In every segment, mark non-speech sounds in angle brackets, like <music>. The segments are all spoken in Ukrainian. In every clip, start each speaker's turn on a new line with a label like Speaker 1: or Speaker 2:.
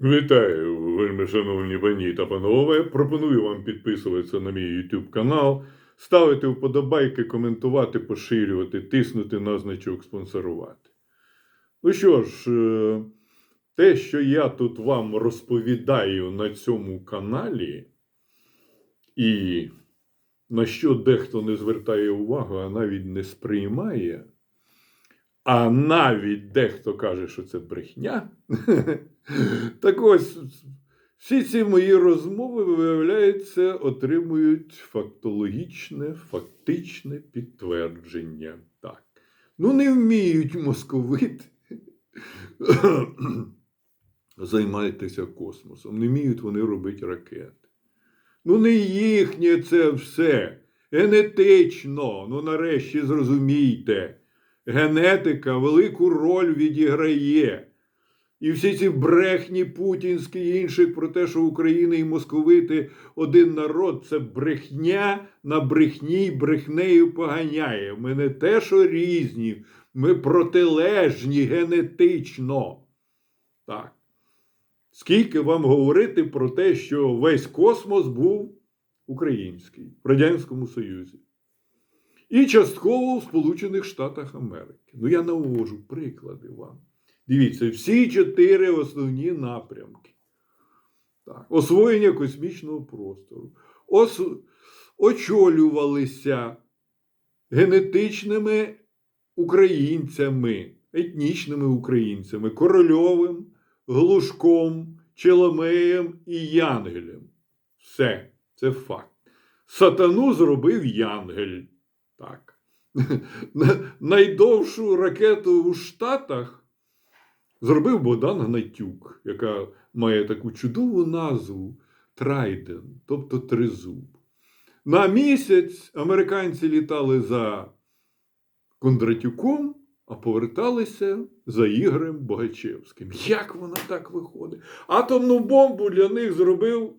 Speaker 1: Вітаю, вельми шановні пані та панове. Пропоную вам підписуватися на мій YouTube канал, ставити вподобайки, коментувати, поширювати, тиснути на значок спонсорувати. Ну що ж, е, те, що я тут вам розповідаю на цьому каналі, і на що дехто не звертає увагу, а навіть не сприймає, а навіть дехто каже, що це брехня. <laughs> Так ось, всі ці мої розмови, виявляється, отримують фактологічне, фактичне підтвердження. Так. Ну, не вміють московити <coughs> займатися космосом. Не вміють вони робити ракети. Ну, не їхнє це все. Генетично. Ну, нарешті зрозумійте. Генетика велику роль відіграє. І всі ці брехні путінські і інших про те, що Україна і московити один народ, це брехня на брехні й брехнею поганяє. Ми не те, що різні, ми протилежні генетично. Так. Скільки вам говорити про те, що весь космос був український в Радянському Союзі? І частково в Сполучених Штатах Америки. Ну, я навожу приклади вам. Дивіться, всі чотири основні напрямки. Так. Освоєння космічного простору. Ос... Очолювалися генетичними українцями, етнічними українцями, Корольовим, Глушком, Челомеєм і Янгелем. Все, це факт. Сатану зробив Янгель. Так. <laughs> Найдовшу ракету у Штатах зробив Богдан Гнатюк, яка має таку чудову назву Трайден, тобто тризуб. На місяць американці літали за Кондратюком, а поверталися за Ігорем Богачевським. Як воно так виходить? Атомну бомбу для них зробив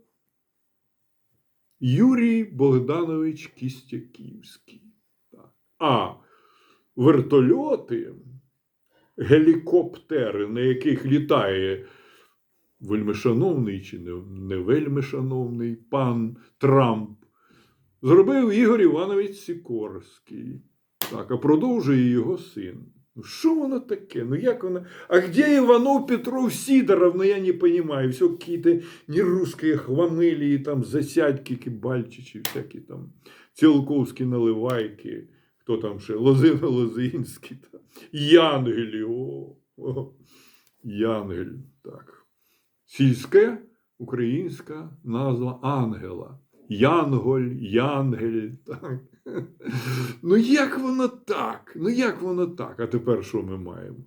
Speaker 1: Юрій Богданович Кістяківський. А вертольоти, гелікоптери, на яких літає вельмишановний чи не, не вельмишановний пан Трамп, зробив Ігор Іванович Сікорський. Так, а продовжує його син. Ну, що воно таке? Ну як воно? А где Иванов Петров Сидоров? Ну я не понимаю. Все какие-то не русские там засядьки, кибальчичі, всякі там Цілковські наливайки, хто там ще, Лозина Лозинський, та. Янгелі. О, о, Янгель. Так. Сільське українська назва ангела. Янголь, Янгель. Так. <laughs> Ну, як воно так? Ну, як воно так? А тепер що ми маємо?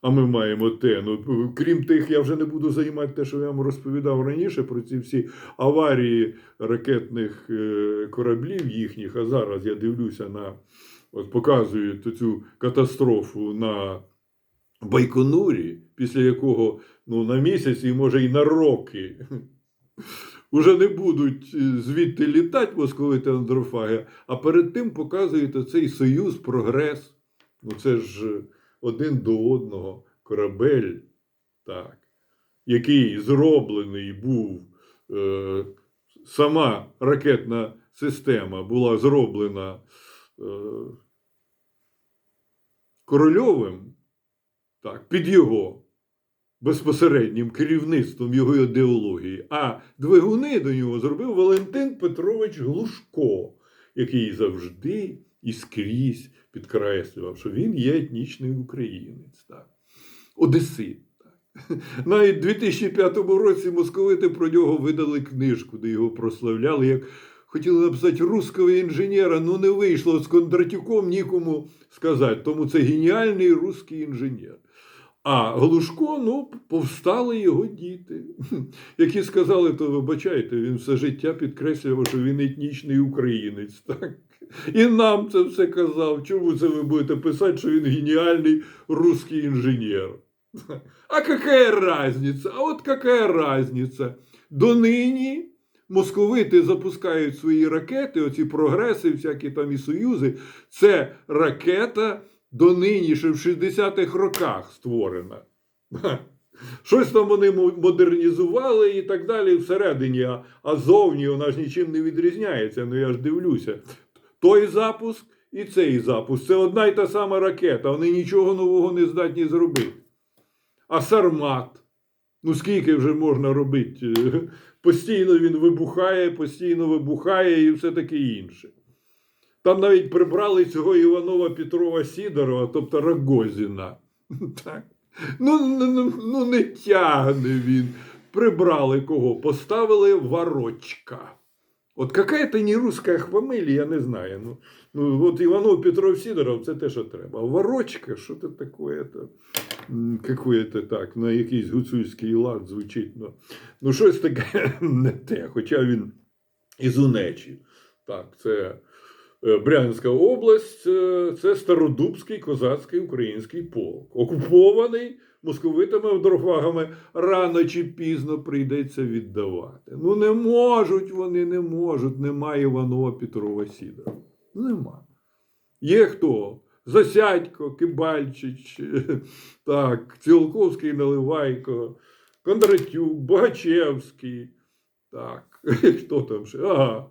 Speaker 1: А ми маємо те. Ну, крім тих, я вже не буду займати те, що я вам розповідав раніше про ці всі аварії ракетних е, кораблів їхніх. А зараз я дивлюся на, от показують цю катастрофу на Байконурі, після якого ну, на місяць і може і на роки. <laughs> Уже не будуть е, звідти літати московити андрофаги, а перед тим показують оцей союз, прогрес. Ну це ж один до одного корабель, так, який зроблений був. Е, сама ракетна система була зроблена е, корольовим так, під його безпосереднім керівництвом його ідеології, а двигуни до нього зробив Валентин Петрович Глушко, який завжди і скрізь підкреслював, що він є етнічний українець, так. Одесит. Так. <laughs> Навіть у 2005 році московити про нього видали книжку, де його прославляли як. Хотіли написати русского інженера, ну не вийшло з Кондратюком нікому сказати. Тому це геніальний русський інженер. А Глушко, ну, повстали його діти, <laughs> які сказали, то вибачайте, він все життя підкреслював, що він етнічний українець. так? І нам це все казав. Чому це ви будете писати, що він геніальний русський інженер? А какая разниця? А от какая разниця? Донині московити запускають свої ракети, оці прогреси, всякі там і союзи. Це ракета донині ще в 60-х роках створена. Щось там вони модернізували і так далі всередині, а, а зовні вона ж нічим не відрізняється. Ну я ж дивлюся. Той запуск і цей запуск. Це одна й та сама ракета. Вони нічого нового не здатні зробити. А Сармат. Ну скільки вже можна робити? <laughs> Постійно він вибухає, постійно вибухає і все таке інше. Там навіть прибрали цього Іванова Петрова Сідорова, тобто Рогозіна. <laughs> Так. Ну, ну, ну, ну не тягне він. Прибрали кого? Поставили Ворочка. От какая-то не русская фамилия, я не знаю. Ну, ну от Іванов Петров Сідоров це те, що треба. А Ворочка, що це таке? То, какое-то так, на якийсь гуцульський лад звучить. Ну, ну щось таке <laughs> не те. Хоча він із Унечі. Так, це Брянська область, е, це Стародубський козацький український полк. Окупований московитами вдорфагами рано чи пізно прийдеться віддавати. Ну не можуть вони, не можуть. Немає Іванова Петрова Сідора. Нема. Є хто? Засядько, Кибальчич, <laughs> так, Цілковський Наливайко, Кондратюк, Богачевський. Так, <laughs> хто там ще? Ага.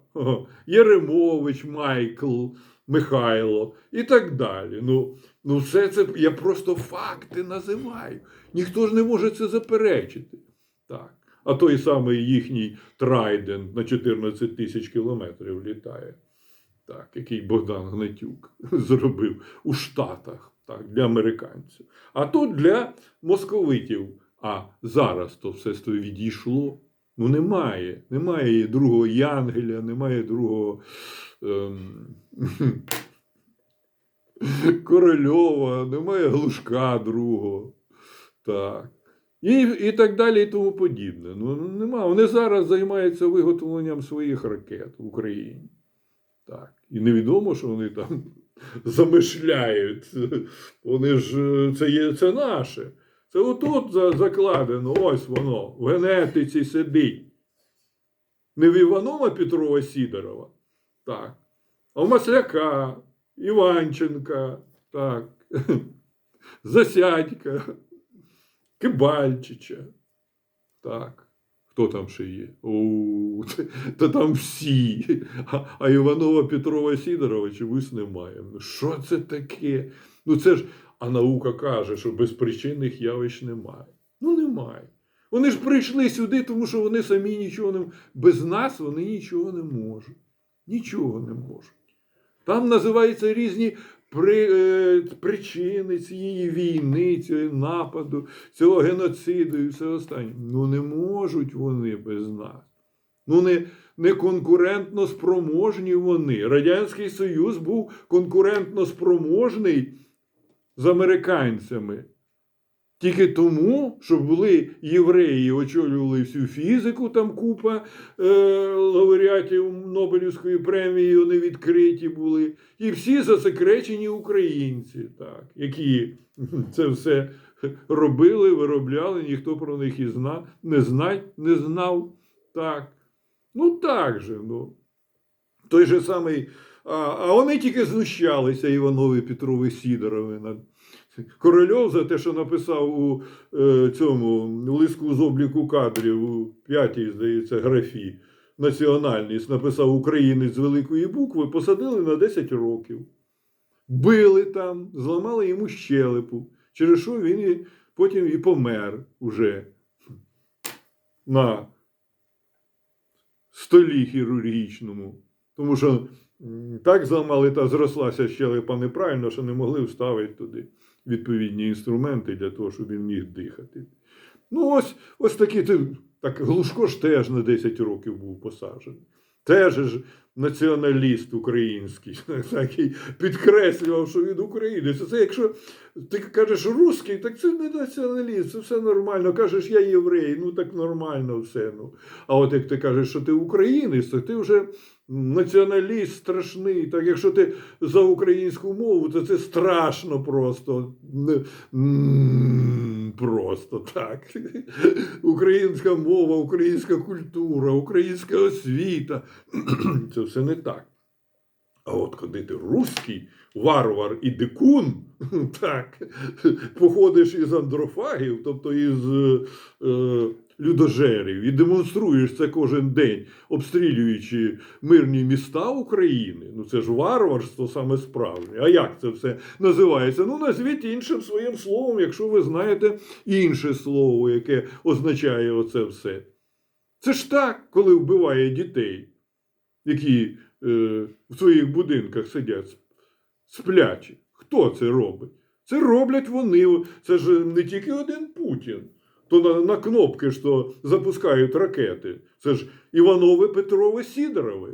Speaker 1: Єремович, Майкл, Михайло і так далі. Ну, ну, все це я просто факти називаю. Ніхто ж не може це заперечити. Так. А той самий їхній Трайден на 14 тисяч кілометрів літає. Так, який Богдан Гнатюк <laughs> зробив у Штатах так, для американців. А тут для московитів. А зараз то все відійшло. Ну, немає. Немає другого Янгеля, немає другого ем, <laughs> Корольова, немає Глушка другого. Так. І, і так далі, і тому подібне. Ну, нема. Вони зараз займаються виготовленням своїх ракет в Україні. Так. І невідомо, що вони там <laughs> замишляють. Вони ж е, це є це наше. Це отут закладено, ось воно, в генетиці сидить. Не в Іванова Петрова Сідорова, так, а в Масляка, Іванченка, так, <laughs> Засядька, Кибальчича. Так. Хто там ще є? О, <laughs> та там всі. А, а Іванова Петрова Сідорова чомусь немає. Що це таке? Ну це ж, а наука каже, що безпричинних явищ немає. Ну немає. Вони ж прийшли сюди, тому що вони самі нічого не без нас вони нічого не можуть. Нічого не можуть. Там називаються різні при, е, причини цієї війни, цього нападу, цього геноциду і все останнє. Ну не можуть вони без нас. Ну не, не конкурентно спроможні вони. Радянський Союз був конкурентно спроможний з американцями. Тільки тому, що були євреї, очолювали всю фізику, там купа е, лауреатів Нобелівської премії, вони відкриті були. І всі засекречені українці, так, які <laughs> це все робили, виробляли, ніхто про них і зна, не знать, не знав. Так. Ну так же. ну. Той же самий. А, а вони тільки знущалися Іванові Петрові Сідорові над Корольов за те, що написав у е, цьому лиску з обліку кадрів у п'ятій, здається, графі національність, написав українець з великої букви, посадили на 10 років. Били там, зламали йому щелепу, через що він і, потім і помер уже на столі хірургічному. Тому що так зламали та зрослася щелепа неправильно, що не могли вставити туди відповідні інструменти для того, щоб він міг дихати. Ну, ось ось ти- Так Глушко ж теж на 10 років був посаджений. Теж ж націоналіст український, <laughs> такий підкреслював, що він українець. Це якщо ти кажеш русський, так це не націоналіст, це все нормально. Кажеш, я єврей, ну так нормально все. Ну. А от як ти кажеш, що ти українець, то ти вже націоналіст страшний. Так якщо ти за українську мову, то це страшно просто. Просто так. Українська мова, українська культура, українська освіта. <clears throat> Це все не так. А от коли ти руський, варвар і дикун, <laughs> так, походиш із андрофагів, тобто із е, людожерів, і демонструєш це кожен день, обстрілюючи мирні міста України. Ну це ж варварство саме справжнє. А як це все називається? Ну, назвіть іншим своїм словом, якщо ви знаєте інше слово, яке означає оце все. Це ж так, коли вбиває дітей, які е, в своїх будинках сидять сплячі. Хто це робить? Це роблять вони. Це ж не тільки один Путін. То на, на кнопки що запускають ракети. Це ж Іванови, Петрови, Сідорови.